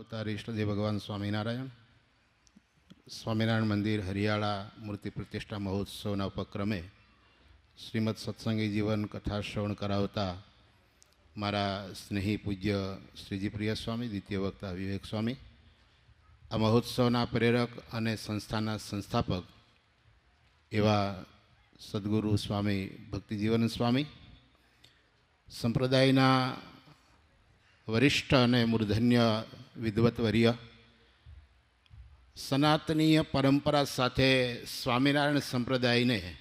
અવતાર ઈષ્ટદેવ ભગવાન સ્વામિનારાયણ. સ્વામિનારાયણ મંદિર હરિયાળા મૂર્તિ પ્રતિષ્ઠા મહોત્સવના ઉપક્રમે શ્રીમદ સત્સંગી જીવન કથા શ્રવણ કરાવતા મારા સ્નેહી પૂજ્ય શ્રીજી પ્રિય સ્વામી, દ્વિતીય વક્તા વિવેક સ્વામી, આ મહોત્સવના પ્રેરક અને સંસ્થાના સંસ્થાપક એવા સદગુરુ સ્વામી ભક્તિજીવન સ્વામી, સંપ્રદાયના વરિષ્ઠ અને મૂર્ધન્ય વિદવતવર્ય સનાતનીય પરંપરા સાથે સ્વામિનારાયણ સંપ્રદાયને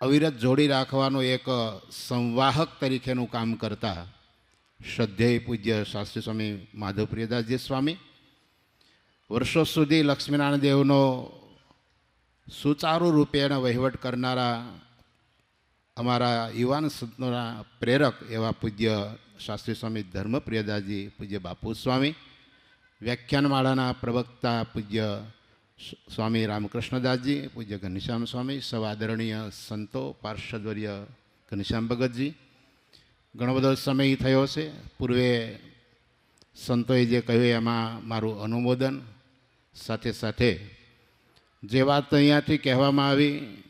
અવિરત જોડી રાખવાનો એક સંવાહક તરીકેનું કામ કરતા શ્રદ્ધેય પૂજ્ય શાસ્ત્રી સ્વામી માધવપ્રિયદાસજી સ્વામી, વર્ષો સુધી લક્ષ્મીનારાયણ દેવનો સુચારુ રૂપેણ વહીવટ કરનારા અમારા યુવાન સંતોના પ્રેરક એવા પૂજ્ય શાસ્ત્રી સ્વામી ધર્મપ્રિયદાસજી, પૂજ્ય બાપુ સ્વામી વ્યાખ્યાનમાળાના પ્રવક્તા પૂજ્ય સ્વામી રામકૃષ્ણદાસજી, પૂજ્ય ઘનશ્યામ સ્વામી સૌ સંતો પાર્ષદવર્ય ઘનશ્યામ ભગતજી. ઘણો બધો સમય થયો છે. પૂર્વે સંતોએ જે કહ્યું એમાં મારું અનુમોદન સાથે સાથે જે વાત અહીંયાથી કહેવામાં આવી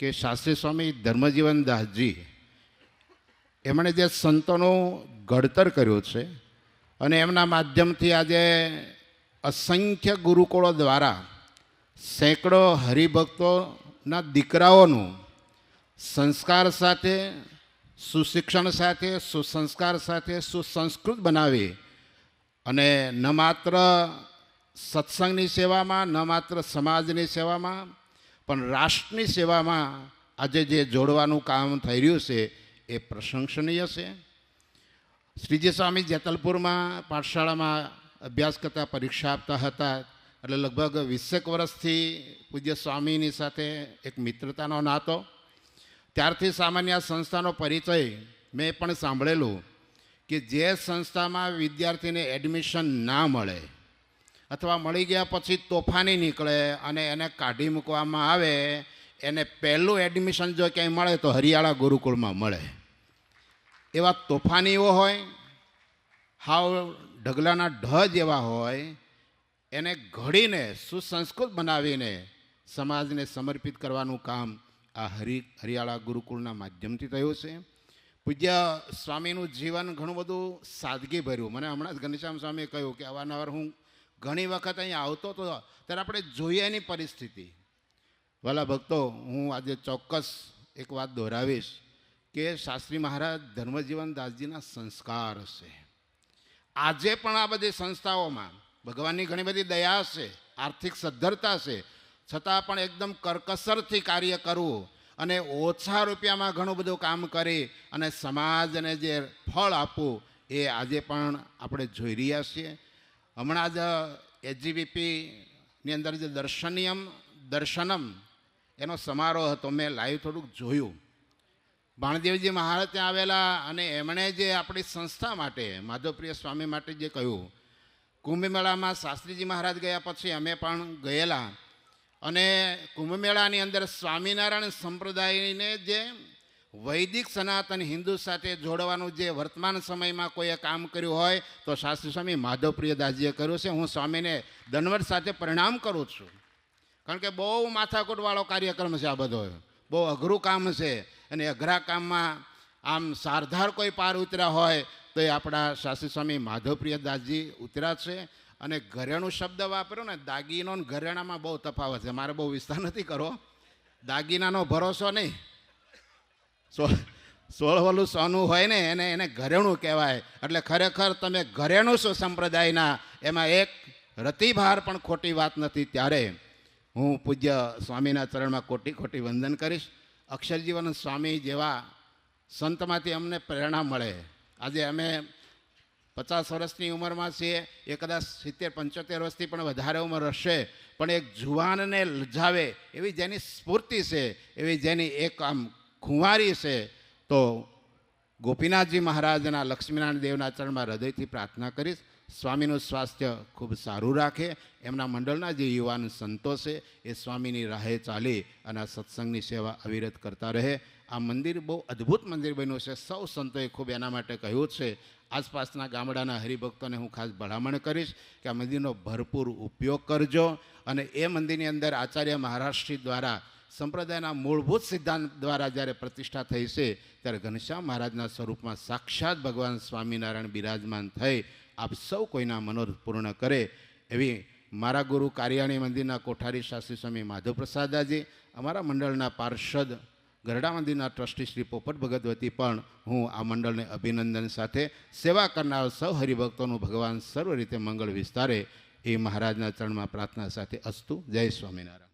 કે શાસ્ત્રી સ્વામી ધર્મજીવન દાસજી, એમણે જે સંતોનું ઘડતર કર્યું છે અને એમના માધ્યમથી આજે અસંખ્ય ગુરુકુળો દ્વારા સેંકડો હરિભક્તોના દીકરાઓનું સંસ્કાર સાથે, સુશિક્ષણ સાથે, સુસંસ્કાર સાથે, સુસંસ્કૃત બનાવી અને ન માત્ર સત્સંગની સેવામાં, ન માત્ર સમાજની સેવામાં પણ રાષ્ટ્રની સેવામાં આજે જે જોડવાનું કામ થઈ રહ્યું છે, એ પ્રશંસનીય છે. શ્રીજી સ્વામી જેતલપુરમાં પાઠશાળામાં અભ્યાસ કરતા, પરીક્ષા આપતા હતા. એટલે લગભગ વીસેક વર્ષથી પૂજ્ય સ્વામીની સાથે એક મિત્રતાનો નાતો. ત્યારથી સામાન્ય સંસ્થાનો પરિચય મેં પણ સાંભળેલું કે જે સંસ્થામાં વિદ્યાર્થીને એડમિશન ના મળે અથવા મળી ગયા પછી તોફાની નીકળે અને એને કાઢી મૂકવામાં આવે, એને પહેલું એડમિશન જો ક્યાંય મળે તો હરિયાળા ગુરુકુળમાં મળે. એવા તોફાનીઓ હોય, હાવ ઢગલાના ઢ જેવા હોય, એને ઘડીને સુસંસ્કૃત બનાવીને સમાજને સમર્પિત કરવાનું કામ આ હરિ, હરિયાળા ગુરુકુળના માધ્યમથી થયું છે. પૂજ્ય સ્વામીનું જીવન ઘણું બધું સાદગી ભર્યું મને હમણાં જ ઘનશ્યામ સ્વામીએ કહ્યું કે અવારનવાર હું ઘણી વખત અહીંયા આવતો હતો ત્યારે આપણે જોઈએ એની પરિસ્થિતિ. વાલા ભક્તો, હું આજે ચોક્કસ એક વાત દોહરાવીશ કે શાસ્ત્રી મહારાજ ધર્મજીવન દાસજીના સંસ્કાર છે આજે પણ આ બધી સંસ્થાઓમાં ભગવાનની ઘણી બધી દયા છે આર્થિક સદ્ધરતા છે છતાં પણ એકદમ કરકસરથી કાર્ય કરવું અને ઓછા રૂપિયામાં ઘણું બધું કામ કરી અને સમાજને જે ફળ આપવું એ આજે પણ આપણે જોઈ રહ્યા છીએ. હમણાં જ એજીબીપીની અંદર જે દર્શનિયમ, દર્શનમ એનો સમારોહ હતો. મેં લાઈવ થોડુંક જોયું. ભાણદેવજી મહારાજ ત્યાં આવેલા અને એમણે જે આપણી સંસ્થા માટે, માધવપ્રિય સ્વામી માટે જે કહ્યું, કુંભમેળામાં શાસ્ત્રીજી મહારાજ ગયા પછી અમે પણ ગયેલા. અને કુંભમેળાની અંદર સ્વામિનારાયણ સંપ્રદાયને જે વૈદિક સનાતન હિન્દુ સાથે જોડવાનું જે વર્તમાન સમયમાં કોઈએ કામ કર્યું હોય, તો શાસ્ત્રી સ્વામી માધવપ્રિયદાસજીએ કર્યું છે. હું સ્વામીને દંડવત સાથે પરિણામ કરું છું. કારણ કે બહુ માથાકૂટવાળો કાર્યક્રમ છે આ બધો. બહુ અઘરું કામ છે. અને અઘરા કામમાં આમ સારધાર કોઈ પાર ઉતર્યા હોય, તો એ આપણા શાસ્ત્રી સ્વામી માધવપ્રિયદાસજી ઉતર્યા છે. અને ઘરેણું શબ્દ વાપર્યો ને, દાગીનો ઘરેણામાં બહુ તફાવત છે. મારે બહુ વિસ્તાર નથી કરવો. દાગીનાનો ભરોસો નહીં. સો સોળ વલું સોનું હોય ને એને એને ઘરેણું કહેવાય. એટલે ખરેખર તમે ઘરેણું છો સંપ્રદાયના, એમાં એક રતિભાર પણ ખોટી વાત નથી. ત્યારે હું પૂજ્ય સ્વામીના ચરણમાં ખોટી ખોટી વંદન કરીશ. અક્ષરજીવન સ્વામી જેવા સંતમાંથી અમને પ્રેરણા મળે. આજે અમે પચાસ વર્ષની ઉંમરમાં છીએ. એ કદાચ સિત્તેર, પંચોતેર વર્ષથી પણ વધારે ઉંમર હશે. પણ એક જુવાનને લજાવે એવી જેની સ્ફૂર્તિ છે, એવી જેની એક આમ ખુંવારી છે, તો ગોપીનાથજી મહારાજના લક્ષ્મીનારાયણ દેવના ચરણમાં હૃદયથી પ્રાર્થના કરીશ. સ્વામીનું સ્વાસ્થ્ય ખૂબ સારું રાખે. એમના મંડળના જે યુવાન સંતો છે, એ સ્વામીની રાહે ચાલી અને સત્સંગની સેવા અવિરત કરતા રહે. આ મંદિર બહુ અદ્ભુત મંદિર બન્યું છે. સૌ સંતોએ ખૂબ એના માટે કહ્યું છે. આસપાસના ગામડાના હરિભક્તોને હું ખાસ ભલામણ કરીશ કે આ મંદિરનો ભરપૂર ઉપયોગ કરજો અને એ મંદિરની અંદર આચાર્ય મહારાષ્ટ્રી દ્વારા સંપ્રદાયના મૂળભૂત સિદ્ધાંત દ્વારા જ્યારે પ્રતિષ્ઠા થઈ છે, ત્યારે ઘનશ્યામ મહારાજના સ્વરૂપમાં સાક્ષાત ભગવાન સ્વામિનારાયણ બિરાજમાન થઈ આપ સૌ કોઈના મનોરથ પૂર્ણ કરે એવી મારા ગુરુ કારિયાણી મંદિરના કોઠારી શાસ્ત્રી સ્વામી માધવપ્રસાદાજી, અમારા મંડળના પાર્ષદ ગરડા મંદિરના ટ્રસ્ટી શ્રી પોપટ ભગતવતી પણ હું આ મંડળને અભિનંદન સાથે સેવા કરનાર સૌ હરિભક્તોનું ભગવાન સર્વ રીતે મંગળ વિસ્તારે એ મહારાજના ચરણમાં પ્રાર્થના સાથે અસ્તુ. જય સ્વામિનારાયણ.